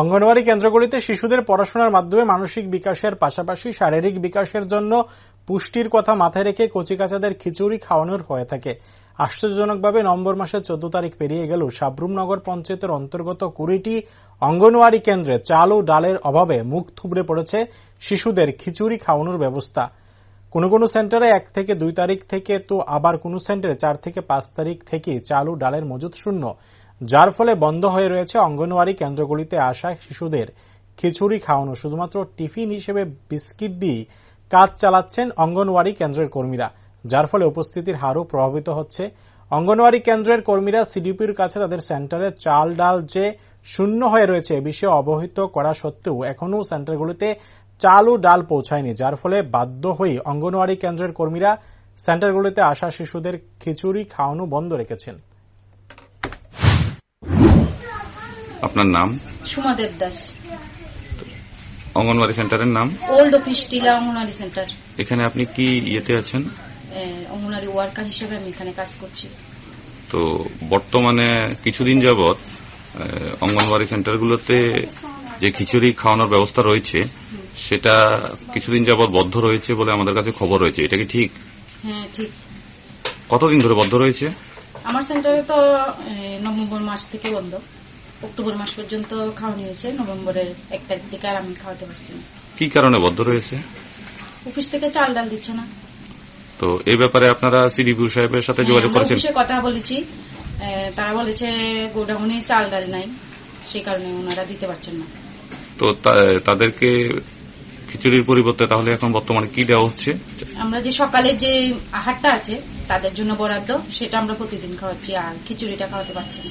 অঙ্গনওয়াড়ি কেন্দ্রগুলিতে শিশুদের পড়াশোনার মাধ্যমে মানসিক বিকাশের পাশাপাশি শারীরিক বিকাশের জন্য পুষ্টির কথা মাথায় রেখে কচিকাচাদের খিচুড়ি খাওয়ানোর হয়ে থাকে। আশ্চর্যজনকভাবে নভেম্বর মাসের চোদ্দ তারিখ পেরিয়ে গেল। সাবরুম নগর পঞ্চায়েতের অন্তর্গত কুড়িটি অঙ্গনওয়াড়ি কেন্দ্রে চাল ও ডালের অভাবে মুখ থুবড়ে পড়েছে শিশুদের খিচুড়ি খাওয়ানোর ব্যবস্থা। কোনো কোনো সেন্টারে এক থেকে দুই তারিখ থেকে তো আবার কোনো সেন্টারে চার থেকে পাঁচ তারিখ থেকে চাল ও ডালের মজুত শূন্য। যার ফলে বন্ধ হয়ে রয়েছে অঙ্গনওয়াড়ি কেন্দ্রগুলিতে আসা শিশুদের খিচুড়ি খাওয়ানো। শুধুমাত্র টিফিন হিসেবে বিস্কিট দিয়ে কাজ চালাচ্ছেন অঙ্গনওয়াড়ি কেন্দ্রের কর্মীরা, যার ফলে উপস্থিতির হারও প্রভাবিত হচ্ছে। অঙ্গনওয়াড়ি কেন্দ্রের কর্মীরা সিডিপির কাছে তাদের সেন্টারে চাল ডাল যে শূন্য হয়ে রয়েছে এ বিষয়ে অবহিত করা সত্ত্বেও এখনও সেন্টারগুলিতে চাল ও ডাল পৌঁছায়নি, যার ফলে বাধ্য হয়ে অঙ্গনওয়াড়ি কেন্দ্রের কর্মীরা সেন্টারগুলিতে আসা শিশুদের খিচুড়ি খাওয়ানো বন্ধ রেখেছেন। আপনার নাম? সুমা দেবদাস। অঙ্গনওয়াড়ি সেন্টারের নাম? ওল্ড অফিস টিলা অঙ্গনারী সেন্টার। এখানে আপনি কি ইয়েতে আছেন? অঙ্গনারী ওয়ার্কার হিসেবে আমি এখানে কাজ করছি। তো বর্তমানে কিছুদিন যাবৎ অঙ্গনওয়াড়ি সেন্টারগুলোতে যে খিচুড়ি খাওয়ানোর ব্যবস্থা রয়েছে সেটা কিছুদিন যাবৎ বদ্ধ রয়েছে বলে আমাদের কাছে খবর রয়েছে। এটা কি ঠিক? হ্যাঁ ঠিক। কতদিন ধরে বদ্ধ রয়েছে? আমার সেন্টারে তো নভেম্বর মাস থেকে বন্ধ। অক্টোবর মাস পর্যন্ত খাওয়ানো হয়েছে নভেম্বরের এক তারিখ থেকে আর আমি খাওয়াতে পারছি না। কি কারণে বদ্ধ রয়েছে? অফিস থেকে চাল ডাল দিচ্ছে না। তো এই ব্যাপারে আপনারা সিডিপিউ সাহেবের সাথে হ্যাঁ, যোগাযোগ করেছেন? কথা বলেছি। তারা বলেছে গোডাউনে চাল ডাল নাই সেই কারণে ওনারা দিতে পারছেন না। তো তাদেরকে খিচুড়ির পরিবর্তে তাহলে এখন বর্তমানে কি দেওয়া হচ্ছে? আমরা যে সকালে যে আহারটা আছে তাদের জন্য বরাদ্দ সেটা আমরা প্রতিদিন খাওয়াচ্ছি আর খিচুড়িটা খাওয়াতে পারছি না।